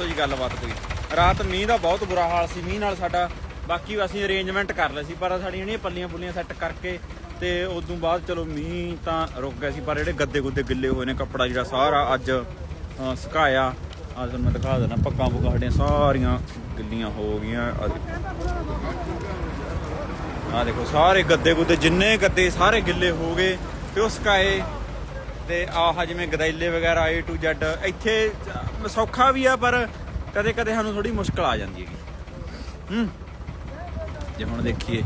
ਹੋਰ ਦੱਸੋ ਜੀ ਗੱਲਬਾਤ ਕੋਈ। ਰਾਤ ਮੀਂਹ ਦਾ ਬਹੁਤ ਬੁਰਾ ਹਾਲ ਸੀ ਮੀਂਹ ਨਾਲ ਸਾਡਾ ਬਾਕੀ ਅਸੀਂ ਅਰੇਂਜਮੈਂਟ ਕਰ ਲਿਆ ਸੀ ਪਰ ਸਾਡੀਆਂ ਜਿਹੜੀਆਂ ਪੱਲੀਆਂ ਪੁੱਲੀਆਂ ਸੈੱਟ ਕਰਕੇ ਤੇ ਉਦੋਂ ਬਾਅਦ ਚਲੋ ਮੀਂਹ ਤਾਂ ਰੁਕ ਗਿਆ ਸੀ ਪਰ ਜਿਹੜੇ ਗੱਦੇ ਗੁੱਦੇ ਗਿੱਲੇ ਹੋਏ ਨੇ ਕੱਪੜਾ ਜਿਹੜਾ ਸਾਰਾ ਅੱਜ ਅ, ਸੁਕਾਇਆ। ਆ ਤੁਹਾਨੂੰ ਮੈਂ ਦਿਖਾ ਦਿੰਦਾ ਪੱਕਾਂ ਪੁੱਕਾਂ ਸਾਡੀਆਂ ਸਾਰੀਆਂ ਗਿੱਲੀਆਂ ਹੋ ਗਈਆਂ। ਆਹ ਦੇਖੋ। ਦੇਖੋ ਸਾਰੇ ਗੱਦੇ ਗੁੱਦੇ ਜਿੰਨੇ ਗੱਦੇ ਸਾਰੇ ਗਿੱਲੇ ਹੋ ਗਏ ਤੇ ਉਹ ਸੁਕਾਏ। ਤੇ ਆਹ ਜਿਵੇਂ ਗਦੈਲੇ ਵਗੈਰਾ A to Z ਇੱਥੇ ਸੌਖਾ ਵੀ ਆ ਪਰ ਕਦੇ ਕਦੇ ਸਾਨੂੰ ਥੋੜੀ ਮੁਸ਼ਕਲ ਆ ਜਾਂਦੀ ਹੈਗੀ। ਹੂੰ। ਜੇ ਹੁਣ ਦੇਖੀਏ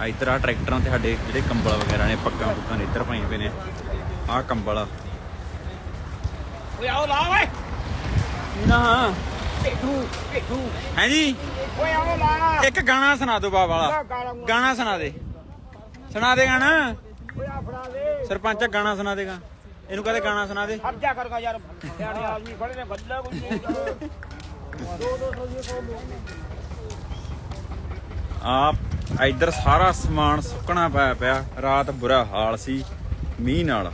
ਆ ਇੱਧਰ ਆ ਟਰੈਕਟਰਾਂ ਤੇ ਸਾਡੇ ਜਿਹੜੇ ਕੰਬਲ ਵਗੈਰਾ ਨੇ ਪੱਗਾਂ ਪੁੱਗਾਂ ਨੇ ਇੱਧਰ ਪਾਈਆਂ ਪਏ ਨੇ ਆਹ ਕੰਬਲ ਆ। ਓਏ ਆਓ ਲਾ ਓਏ। ਨਾ। ਭੇਡੂ ਭੇਡੂ ਹੈ ਜੀ? ਓਏ ਆਓ ਲਾ। ਇੱਕ ਗਾਣਾ ਸੁਣਾ ਦਿਓ ਬਾਬਾ ਵਾਲਾ। ਗਾਣਾ ਸੁਣਾ ਦੇ। ਸੁਣਾ ਦੇ ਗਾਣਾ। ਓਏ ਆ ਫੜਾ ਦੇ ਸਰਪੰਚ ਗਾਣਾ ਸੁਣਾ ਦੇਗਾ। ਇਹਨੂੰ ਕਹਦੇ ਗਾਣਾ ਸੁਣਾ ਦੇ। ਹਟ ਜਾ ਕਰਗਾ ਯਾਰ। ਸਿਆਣੇ ਆਦਮੀ ਖੜੇ ਨੇ ਗੱਲਾਂ ਕੋਈ ਨਹੀਂ ਦੋ ਦੋ ਸੌ ਦੀ। ਕੋਲ ਆ ਇੱਧਰ ਸਾਰਾ ਸਮਾਨ ਸੁੱਕਣਾ ਪਿਆ ਪਿਆ। ਰਾਤ ਬੁਰਾ ਹਾਲ ਸੀ ਮੀਂਹ ਨਾਲ।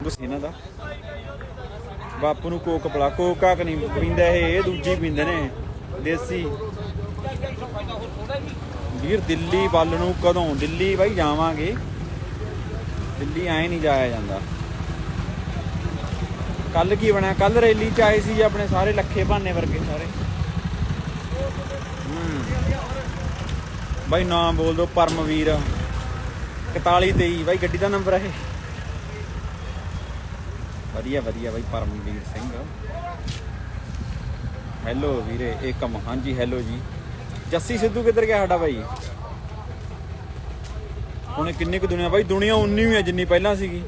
ਗੁੱਸੇ ਇਹਨਾਂ ਦਾ ਬਾਪੂ ਨੂੰ ਕੋਕ ਪਲਾ, ਕੋਕਾ ਕ ਨਹੀਂ ਪੀਂਦਾ ਇਹ? ਦੂਜੀ ਪੀਂਦੇ ਨੇ ਦੇਸੀ। ਵੀਰ ਦਿੱਲੀ ਵੱਲ ਨੂੰ ਕਦੋਂ? ਦਿੱਲੀ ਬਾਈ ਜਾਵਾਂਗੇ। ਦਿੱਲੀ ਐ ਨਹੀਂ ਜਾਇਆ ਜਾਂਦਾ। ਕੱਲ ਕੀ ਬਣਿਆ? ਕੱਲ ਰੈਲੀ ਚ ਆਏ ਸੀ ਆਪਣੇ ਸਾਰੇ ਲੱਖੇ ਭਾਨੇ ਵਰਗੇ ਸਾਰੇ। ਹੂੰ। ਬਾਈ ਨਾਮ ਬੋਲ ਦੋ ਪਰਮਵੀਰ। 4123 ਬਾਈ ਗੱਡੀ ਦਾ ਨੰਬਰ ਹੈ ਵਧੀਆ ਵਧੀਆ ਬਾਈ ਪਰਮਵੀਰ ਸਿੰਘ। ਹੈਲੋ ਵੀਰੇ ਏਕਮ ਹਾਂਜੀ ਹੈਲੋ ਜੀ। ਜੱਸੀ ਸਿੱਧੂ ਕਿੱਧਰ ਗਿਆ ਸਾਡਾ ਬਾਈ? ਹੁਣ ਕਿੰਨੀ ਕੁ ਦੁਨੀਆ, ਬਾਈ ਦੁਨੀਆ ਉਨੀ ਹੀ ਹੈ ਜਿੰਨੀ ਪਹਿਲਾਂ ਸੀਗੀ।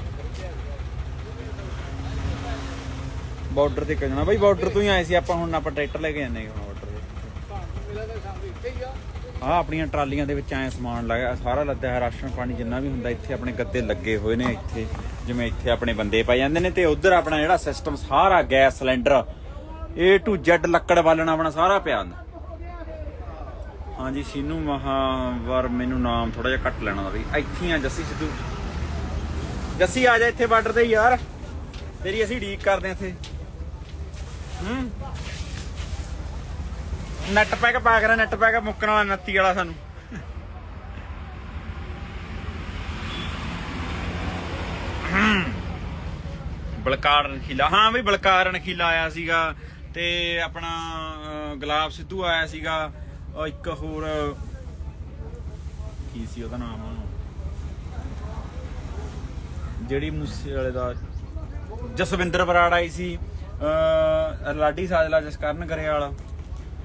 ਬਾਰਡਰ ਤੇ ਜਾਣਾ। ਬਾਈ ਬਾਰਡਰ ਤੋਂ ਹੀ ਆਏ ਸੀ ਆਪਾਂ, ਹੁਣ ਆਪਾਂ ਟਰੈਕਟਰ ਲੈ ਕੇ ਜਾਂਦੇ ਹਾਂ ਬਾਰਡਰ ਤੇ। ਹਾਂ ਆਪਣੀਆਂ ਟਰਾਲੀਆਂ ਦੇ ਵਿੱਚ ਐ ਸਮਾਨ ਲਾਇਆ, ਸਾਰਾ ਲੱਦਿਆ ਹੈ, ਰਾਸ਼ਨ ਪਾਣੀ ਜਿੰਨਾ ਵੀ ਹੁੰਦਾ, ਇੱਥੇ ਆਪਣੇ ਗੱਦੇ ਲੱਗੇ ਹੋਏ ਨੇ ਇੱਥੇ, ਜਿਵੇਂ ਇੱਥੇ ਆਪਣੇ ਬੰਦੇ ਪੈ ਜਾਂਦੇ ਨੇ ਤੇ ਉਧਰ ਆਪਣਾ ਜਿਹੜਾ ਸਿਸਟਮ ਸਾਰਾ gas cylinder, A to Z ਲੱਕੜ ਬਾਲਣਾ ਆਪਣਾ ਸਾਰਾ ਪਿਆ ਹੁੰਦਾ। ਹਾਂਜੀ, ਸੀਨੂ ਮਹਾਵਰ, ਮੈਨੂੰ ਨਾਮ ਥੋੜਾ ਜਿਹਾ ਕੱਟ ਲੈਣਾ ਦਾ ਬਈ ਇੱਥੇ ਆ ਜੱਸੀ ਸਿੱਧੂ। ਜੱਸੀ ਆ ਜਾ ਇੱਥੇ ਬਾਰਡਰ ਤੇ ਯਾਰ, ਤੇਰੀ ਅਸੀਂ ਢੀਕ ਕਰਦੇ ਆ ਇੱਥੇ। ਹੂੰ? ਨੈਟ ਪੈਕ ਪਾ ਕਰਾਂ ਨੈਟ ਪੈਕ ਮੁੱਕਣ ਵਾਲਾ 29 ਵਾਲਾ ਸਾਨੂੰ। ਬਲਕਾਰ ਨਖੀਲਾ। ਹਾਂ ਬਈ, ਬਲਕਾਰ ਨਖੀਲਾ ਆਇਆ ਸੀਗਾ ਤੇ ਆਪਣਾ ਗੁਲਾਬ ਸਿੱਧੂ ਆਇਆ ਸੀਗਾ। ਇੱਕ ਹੋਰ, ਕੀ ਸੀ ਉਹਦਾ ਨਾਮ? ਜਿਹੜੀ ਮੂਸੇ ਵਾਲੇ ਦਾ ਜਸਵਿੰਦਰ ਬਰਾੜ ਆਈ ਸੀ, ਅਹ, ਲਾਡੀ ਸਾਜਲਾ, ਜਸਕਰਨ ਗਰੇਵਾਲ।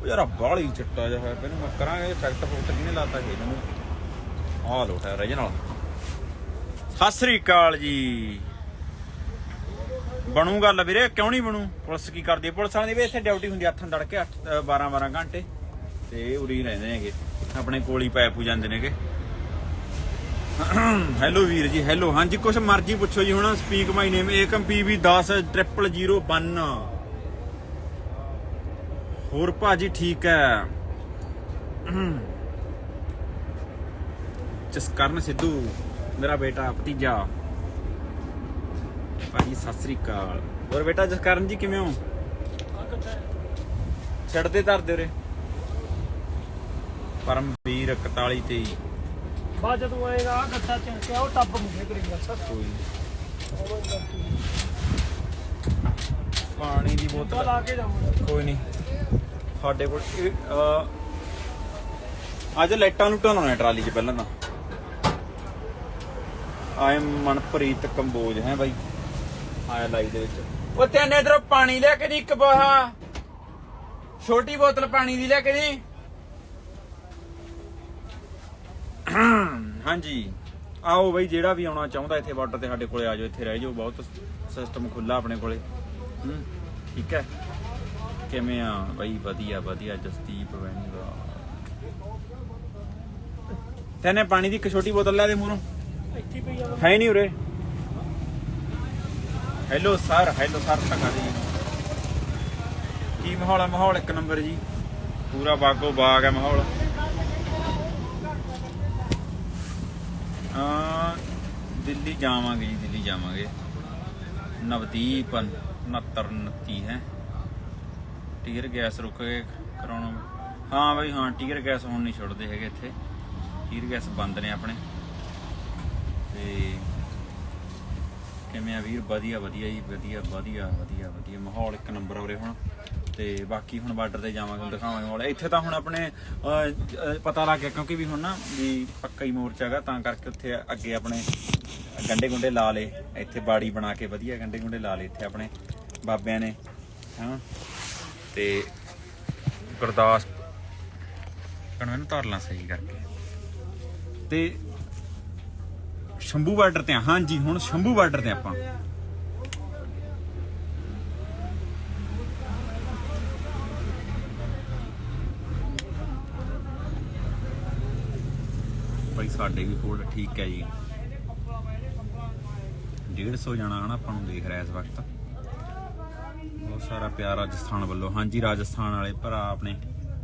ਉਹ ਯਾਰ ਬਾਲੀ ਚਿੱਟਾ ਜਿਹਾ ਹੋਇਆ ਪਹਿਲਾਂ ਮੈਂ ਕਰਾਂਗੇ ਫੈਕਟ ਫੁਕਟ ਕਿਹਨੇ ਲਾਤਾ ਜੀ ਇਹਨਾਂ? ਆਹ ਲੋ ਟਾਇਰ ਰਜਨ ਸਤਿ ਸ੍ਰੀ ਅਕਾਲ ਜੀ। ਬਣੂ ਗੱਲ ਵੀਰੇ, ਕਿਉਂ ਨਹੀਂ ਬਣੂ? ਪੁਲਿਸ ਕੀ ਕਰਦੀ ਪੁਲਿਸ ਵਾਲਿਆਂ ਦੀ ਵੀ ਇੱਥੇ ਡਿਊਟੀ ਹੁੰਦੀ 8 ਤੜਕੇ 8 12 12 ਘੰਟੇ। ਤੇ ਉਰੀ ਰਹਿੰਦੇ ਨੇਗੇ। ਆਪਣੇ ਕੋਲ ਹੀ ਪੈ ਪੂ ਜਾਂਦੇ ਨੇਗੇ। ਹੈਲੋ ਵੀਰ ਜੀ, ਹੈਲੋ। ਹਾਂਜੀ, ਕੁਛ ਮਰਜ਼ੀ ਪੁੱਛੋ ਜੀ, ਹੁਣ speak my name Ekam PV 10 0001 ਹੋਰ ਭਾਜੀ ਠੀਕ ਹੈ। ਜਸਕਰਨ ਸਿੱਧੂ ਮੇਰਾ ਬੇਟਾ ਭਤੀਜਾ। ਭਾਜੀ ਸਤਿ ਸ੍ਰੀ ਅਕਾਲ। ਹੋਰ ਬੇਟਾ ਜਸਕਰਨ ਜੀ ਕਿਵੇਂ ਹੋ? ਛੱਡਦੇ ਧਰਦੇ ਉਰੇ। ਪਰਮਵੀਰ 41 23 ਬਾਅਦ ਜਦੋਂ ਆਏਗਾ ਆ ਗੱਟਾ ਚ ਕੇ ਉਹ ਟੱਬ ਮੁੰਡੇ ਕਰੇਗਾ ਸਰ। ਕੋਈ। ਪਾਣੀ ਦੀ ਬੋਤਲ। ਲਾ ਕੇ ਜਾਵਾਂਗਾ। ਕੋਈ ਨਹੀਂ ਸਾਡੇ ਕੋਲ ਇਹ, ਅਹ, ਅੱਜ ਲਾਈਟਾਂ ਲੁੱਟਾਂ ਲਾਉਣੇ ਟਰਾਲੀ 'ਚ ਪਹਿਲਾਂ ਤਾਂ। ਆਏ ਮਨਪ੍ਰੀਤ ਕੰਬੋਜ ਹੈ ਬਾਈ ਆਇਆ ਲਾਈ ਦੇ ਵਿੱਚ। ਉਹ ਤੈਨੇ ਇਧਰੋਂ ਪਾਣੀ ਲੈ ਕੇ ਦੀ ਇੱਕ ਬਾਹਾ। ਛੋਟੀ ਬੋਤਲ ਪਾਣੀ ਦੀ ਲੈ ਕੇ ਦੀ। ਹਾਂਜੀ। ਆਓ ਬਈ ਜਿਹੜਾ ਵੀ ਆਉਣਾ ਚਾਹੁੰਦਾ ਇੱਥੇ ਬਾਰਡਰ ਤੇ ਸਾਡੇ ਕੋਲੇ ਆ ਜਾਓ ਇੱਥੇ ਰਹਿ ਜਾਓ ਬਹੁਤ ਸਿਸਟਮ ਖੁੱਲਾ ਆਪਣੇ ਕੋਲੇ। ਹੂੰ ਠੀਕ ਹੈ। ਕਿਵੇਂ ਆ? ਬਈ ਵਧੀਆ ਵਧੀਆ ਜਸਦੀਪ ਵੈਣੀ ਦਾ ਤੈਨੇ ਪਾਣੀ ਦੀ ਇੱਕ ਛੋਟੀ ਬੋਤਲ ਲੈ ਦੇ ਮੂਹਰੋਂ। ਇੱਥੇ ਪਈ ਆ। ਹੈ ਨਹੀਂ ਉਰੇ। ਹੈਲੋ ਸਰ ਹੈਲੋ ਸਰ ਟਕਾ ਜੀ। ਕੀ ਮਾਹੌਲ ਹੈ ਮਾਹੌਲ ਇੱਕ ਨੰਬਰ ਜੀ? ਪੂਰਾ ਬਾਗੋ ਬਾਗ ਹੈ ਮਾਹੌਲ। ਦਿੱਲੀ ਜਾਵਾਂਗੇ ਜੀ ਦਿੱਲੀ ਜਾਵਾਂਗੇ। ਨਵਦੀਪ 6929 ਹੈ। ਟੀਅਰ ਗੈਸ ਰੁਕ ਕੇ ਕਰਾਉਣਾ। ਹਾਂ ਬਈ, ਹਾਂ, ਟੀਅਰ ਗੈਸ ਹੁਣ ਨਹੀਂ ਛੁੱਟਦੇ ਹੈਗੇ ਇੱਥੇ। ਟੀਅਰ ਗੈਸ ਬੰਦ ਨੇ ਆਪਣੇ। ਤੇ ਕਿਵੇਂ ਆ ਵੀਰ? ਵਧੀਆ ਵਧੀਆ ਜੀ, ਵਧੀਆ ਵਧੀਆ ਵਧੀਆ ਵਧੀਆ। ਮਾਹੌਲ ਇੱਕ ਨੰਬਰ ਉਰੇ ਹੁਣ। ਤੇ ਬਾਕੀ ਹੁਣ ਬਾਰਡਰ ਤੇ ਜਾਵਾਂਗੇ ਦਿਖਾਵਾਂਗੇ ਮਾਹੌਲ। ਇੱਥੇ ਤਾਂ ਹੁਣ ਆਪਣੇ ਪਤਾ ਲੱਗ ਗਿਆ ਕਿਉਂਕਿ ਵੀ ਹੁਣ ਨਾ ਵੀ ਪੱਕਾ ਹੀ ਮੋਰਚਾ ਹੈਗਾ, ਤਾਂ ਕਰਕੇ ਉੱਥੇ ਅੱਗੇ ਆਪਣੇ ਗੰਡੇ ਗੁੰਡੇ ਲਾ ਲੇ ਇੱਥੇ ਬਾੜੀ ਬਣਾ ਕੇ ਵਧੀਆ ਗੰਡੇ ਗੁੰਡੇ ਲਾ ਲੇ ਇੱਥੇ ਆਪਣੇ ਬਾਬਿਆਂ ਨੇ, ਹਾਂ। ਤੇ ਗੁਰਦਾਸ ਕਣ ਮੈਨੂੰ ਧਰ ਲਾਂ ਸਹੀ ਕਰਕੇ। ਤੇ ਸ਼ੰਭੂ ਬਾਰਡਰ ਤੇ ਆ। ਹਾਂਜੀ, ਹੁਣ ਸ਼ੰਭੂ ਬਾਰਡਰ ਤੇ ਆਪਾਂ। ਭਾਈ, ਸਾਡੇ ਵੀ ਕੋਲ ਠੀਕ ਹੈ ਜੀ। 150 ਜਾਣਾ ਹਨਾ, ਆਪਾਂ ਨੂੰ ਦੇਖ ਰਿਹਾ ਇਸ ਵਕਤ। ਬਹੁਤ ਸਾਰਾ ਪਿਆਰ ਰਾਜਸਥਾਨ ਵੱਲੋਂ। ਹਾਂਜੀ, ਰਾਜਸਥਾਨ ਵਾਲੇ ਭਰਾ ਆਪਣੇ।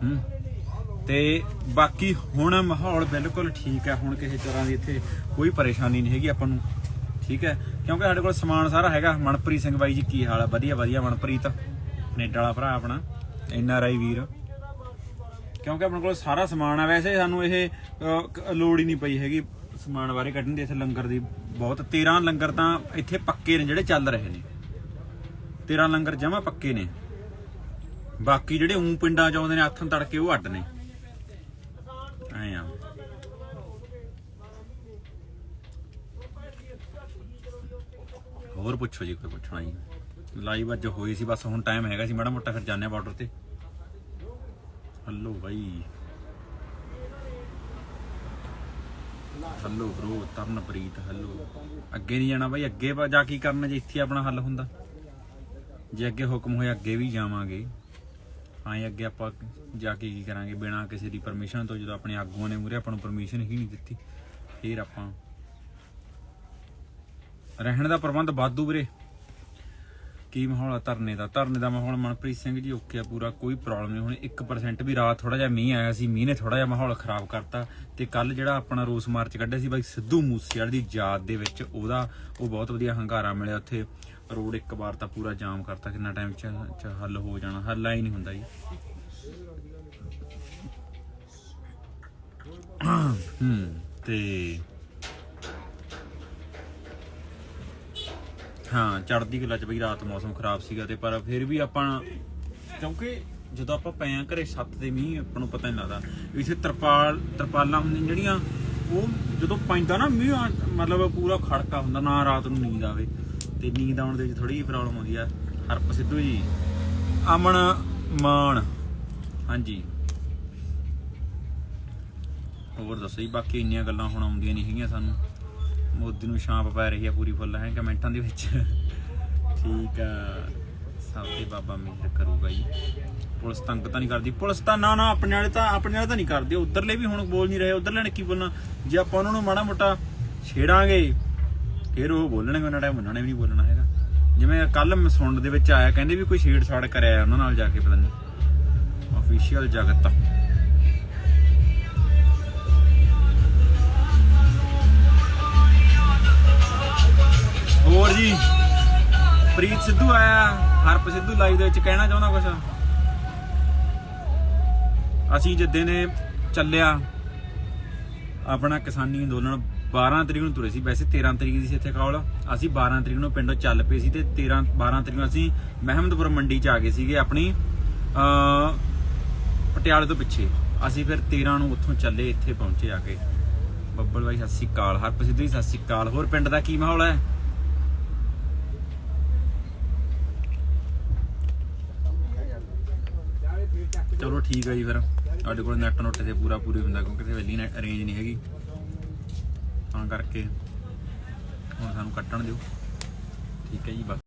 ਹੂੰ। ਤੇ ਬਾਕੀ ਹੁਣ ਮਾਹੌਲ ਬਿਲਕੁਲ ਠੀਕ ਹੈ। ਹੁਣ ਕਿਸੇ ਤਰ੍ਹਾਂ ਦੀ ਇੱਥੇ ਕੋਈ ਪਰੇਸ਼ਾਨੀ ਨਹੀਂ ਹੈਗੀ ਆਪਾਂ ਨੂੰ। ਠੀਕ ਹੈ। ਕਿਉਂਕਿ ਸਾਡੇ ਕੋਲ ਸਮਾਨ ਸਾਰਾ ਹੈਗਾ। ਮਨਪ੍ਰੀਤ ਸਿੰਘ ਬਾਈ ਜੀ, ਕੀ ਹਾਲ ਆ? ਵਧੀਆ ਵਧੀਆ ਮਨਪ੍ਰੀਤ। ਕੈਨੇਡਾ ਵਾਲਾ ਭਰਾ ਆਪਣਾ। ਐਨ ਆਰ ਆਈ ਵੀਰ। ਕਿਉਂਕਿ ਆਪਣੇ ਕੋਲ ਸਾਰਾ ਸਮਾਨ ਆ। ਵੈਸੇ ਸਾਨੂੰ ਇਹ ਲੋੜ ਹੀ ਨਹੀਂ ਪਈ ਹੈਗੀ ਸਮਾਨ ਬਾਰੇ ਕੱਢਣ ਦੀ। ਇੱਥੇ ਲੰਗਰ ਦੀ ਬਹੁਤ 13 ਲੰਗਰ ਤਾਂ ਇੱਥੇ ਪੱਕੇ ਨੇ ਜਿਹੜੇ ਚੱਲ ਰਹੇ ਨੇ। 13 ਲੰਗਰ ਜਮਾ ਪੱਕੇ ਨੇ। ਬਾਕੀ ਜਿਹੜੇ ਉਂ ਪਿੰਡਾਂ ਚ ਆਉਂਦੇ ਨੇ ਹੱਥਾਂ ਤੜਕੇ ਉਹ ਅੱਡ ਨੇ। ਐ ਆ। ਹੋਰ ਪੁੱਛੋ ਜੀ, ਕੋਈ ਪੁੱਛਣਾ ਜੀ ਲਾਈਵ ਅੱਜ ਹੋਈ ਸੀ, ਬਸ ਹੁਣ ਟਾਈਮ ਹੈਗਾ ਸੀ, ਮਾੜਾ ਮੋਟਾ ਫਿਰ ਜਾਂਦੇ ਆ ਬਾਰਡਰ ਤੇ। ਹਲੋ ਬਾਈ। ਹਲੋ ਬ్రో ਤਰਨਪ੍ਰੀਤ ਹਲੋ ਅੱਗੇ ਨਹੀਂ ਜਾਣਾ ਬਾਈ, ਅੱਗੇ ਜਾ ਕੀ ਕਰਨਾ ਜੇ ਇੱਥੇ ਆਪਣਾ ਹੱਲ ਹੁੰਦਾ। ਜੇ ਅੱਗੇ ਹੁਕਮ ਹੋਇਆ, ਅੱਗੇ ਵੀ ਜਾਵਾਂਗੇ। ਆਏ ਅੱਗੇ ਆਪਾਂ ਜਾ ਕੇ ਕੀ ਕਰਾਂਗੇ? ਬਿਨਾਂ ਕਿਸੇ ਦੀ ਪਰਮਿਸ਼ਨ ਤੋਂ, ਜਦੋਂ ਆਪਣੇ ਆਗੂਆਂ ਨੇ ਮੂਰੇ ਆਪਾਂ ਨੂੰ ਪਰਮਿਸ਼ਨ ਹੀ ਨਹੀਂ ਦਿੱਤੀ, ਫਿਰ ਆਪਾਂ ਰਹਿਣ ਦਾ ਪ੍ਰਬੰਧ ਵਾਧੂ ਵੀਰੇ। ਕੀ ਮਾਹੌਲ ਆ ਧਰਨੇ ਦਾ? ਧਰਨੇ ਦਾ ਮਾਹੌਲ ਮਨਪ੍ਰੀਤ ਸਿੰਘ ਜੀ ਓਕੇ ਆ, ਪੂਰਾ ਕੋਈ ਪ੍ਰੋਬਲਮ ਨਹੀਂ। ਹੁਣ 1% ਵੀ ਰਾਤ ਥੋੜਾ ਜਿਹਾ ਮੀਂਹ ਆਇਆ ਸੀ, ਮੀਂਹ ਨੇ ਥੋੜਾ ਜਿਹਾ ਮਾਹੌਲ ਖਰਾਬ ਕਰਤਾ। ਤੇ ਕੱਲ ਜਿਹੜਾ ਆਪਣਾ ਰੋਸ ਮਾਰਚ ਕੱਢਿਆ ਸੀ ਬਾਈ ਸਿੱਧੂ ਮੂਸੇਵਾਲੇ ਦੀ ਯਾਦ ਦੇ ਵਿੱਚ, ਉਹਦਾ ਉਹ ਬਹੁਤ ਵਧੀਆ ਹੰਗਾਰਾ ਮਿਲਿਆ ਉੱਥੇ। ਰੋਡ ਇੱਕ ਵਾਰ ਤਾਂ ਪੂਰਾ ਜਾਮ ਕਰਤਾ, ਕਿੰਨਾ ਟਾਈਮ ਚ ਚ ਹੱਲ ਹੋ ਜਾਣਾ, ਹੱਲ ਹੀ ਨਹੀਂ ਹੁੰਦਾ ਜੀ। ਹੂੰ, ਤੇ ਹਾਂ ਚੜਦੀ ਕਲਾ ਚ ਬਈ ਰਾਤ ਮੌਸਮ ਖਰਾਬ ਸੀਗਾ ਤੇ, ਪਰ ਫਿਰ ਵੀ ਆਪਾਂ, ਕਿਉਂਕਿ ਜਦੋਂ ਆਪਾਂ ਪਏ ਆ ਘਰੇ ਛੱਤ ਦੇ ਮੀਂਹ, ਆਪਾਂ ਨੂੰ ਪਤਾ ਨਹੀਂ ਲੱਗਦਾ। ਇਥੇ ਤਰਪਾਲ, ਤਰਪਾਲਾਂ ਹੁੰਦੀਆਂ ਜਿਹੜੀਆਂ, ਉਹ ਜਦੋਂ ਪੈਂਦਾ ਨਾ ਮੀਂਹ, ਮਤਲਬ ਪੂਰਾ ਖੜਕਾ ਹੁੰਦਾ, ਨਾ ਰਾਤ ਨੂੰ ਨੀਂਦ ਆਵੇ। ਤੇ ਨੀਂਦ ਆਉਣ ਦੇ ਵਿੱਚ ਥੋੜੀ ਜਿਹੀ ਪ੍ਰੋਬਲਮ ਆਉਂਦੀ ਆ। ਹਰਪ ਸਿੱਧੂ ਜੀ। ਅਮਨ ਮਾਨ। ਹਾਂਜੀ। ਹੋਰ ਦੱਸੋ ਜੀ, ਬਾਕੀ ਇੰਨੀਆਂ ਗੱਲਾਂ ਹੁਣ ਆਉਂਦੀਆਂ ਨਹੀਂ ਹੈਗੀਆਂ ਸਾਨੂੰ। ਮੋਦੀ ਨੂੰ ਛਾਂਪ ਪੈ ਰਹੀ ਆ ਪੂਰੀ ਫੁੱਲ, ਹੈ, ਕਮੈਂਟਾਂ ਦੇ ਵਿੱਚ। ਠੀਕ ਆ। ਸਭ ਤੇ ਬਾਬਾ ਮਿਹਰ ਕਰੂਗਾ ਜੀ। ਪੁਲਿਸ ਤੰਗ ਤਾਂ ਨਹੀਂ ਕਰਦੀ। ਪੁਲਿਸ ਤਾਂ ਨਾ ਨਾ, ਆਪਣੇ ਵਾਲੇ ਤਾਂ, ਆਪਣੇ ਵਾਲੇ ਤਾਂ ਨਹੀਂ ਕਰਦੇ। ਉਧਰਲੇ ਵੀ ਹੁਣ ਬੋਲ ਨਹੀਂ ਰਹੇ। ਉਧਰਲੇ ਨੇ ਕੀ ਬੋਲਣਾ? ਜੇ ਆਪਾਂ ਉਹਨਾਂ ਨੂੰ ਮਾੜਾ ਮੋਟਾ ਛੇੜਾਂਗੇ ਫਿਰ ਉਹ ਬੋਲਣਗੇ, ਉਹਨਾਂ ਟਾਈਮ ਉਹਨਾਂ ਨੇ ਵੀ ਨਹੀਂ ਬੋਲਣਾ ਹੈਗਾ। ਜਿਵੇਂ ਕੱਲ ਮੈਂ ਸੁਣਨ ਦੇ ਵਿੱਚ ਆਇਆ, ਕਹਿੰਦੇ ਵੀ ਕੋਈ ਛੇੜਛਾੜ ਕਰਿਆ ਉਹਨਾਂ ਨਾਲ ਜਾ ਕੇ, ਪਤਾ ਨਹੀਂ ਅਫੀਸ਼ੀਅਲ ਜਗਤ ਹੋਰ ਜੀ, ਪ੍ਰੀਤ ਸਿੱਧੂ ਆਇਆ, ਹਰਪ ਸਿੱਧੂ ਲਾਈਵ ਦੇ ਵਿੱਚ ਕਹਿਣਾ ਚਾਹੁੰਦਾ ਕੁਛ? ਅਸੀਂ ਜਿੱਦੇ ਨੇ ਚੱਲਿਆ, ਆਪਣਾ ਕਿਸਾਨੀ ਅੰਦੋਲਨ 12 ਤਰੀਕ ਨੂੰ ਤੁਰੇ ਸੀ, ਵੈਸੇ 13 ਤਰੀਕ ਦੀ ਸੀ ਇੱਥੇ ਕਾਲ। ਅਸੀਂ 12 ਤਰੀਕ ਨੂੰ ਪਿੰਡੋਂ ਚੱਲ ਪਏ ਸੀ ਤੇ 13 12 ਤਰੀਕ ਨੂੰ ਅਸੀਂ ਮਹਿਮਦਪੁਰ ਮੰਡੀ ਚ ਆ ਗਏ ਸੀਗੇ ਆਪਣੀ ਅ ਪਟਿਆਲੇ ਤੋਂ ਪਿੱਛੇ। ਅਸੀਂ ਫਿਰ 13 ਨੂੰ ਉੱਥੋਂ ਚੱਲੇ, ਇੱਥੇ ਪਹੁੰਚੇ ਆ ਕੇ। ਬੱਬਲ ਬਾਈ, ਸਤਿ ਸ਼੍ਰੀ ਅਕਾਲ। ਹਰਪ ਜੀ, ਸਤਿ ਸ਼੍ਰੀ ਅਕਾਲ। ਹੋਰ ਪਿੰਡ ਦਾ ਕੀ ਮਾਹੌਲ ਹੈ? ਚਲੋ ਠੀਕ ਹੈ ਜੀ ਫਿਰ। ਸਾਡੇ ਕੋਲ ਨੈਟ ਨੋਟ ਤੇ ਪੂਰਾ ਪੂਰੀ ਹੁੰਦਾ, ਕਿਉਂਕਿ ਤੇ ਵੈਲੀ ਅਰੇਂਜ ਨਹੀਂ ਹੈਗੀ। ਤਾਂ ਕਰਕੇ ਹੁਣ ਸਾਨੂੰ ਕੱਟਣ ਦਿਓ। ਠੀਕ ਹੈ ਜੀ ਬਸ।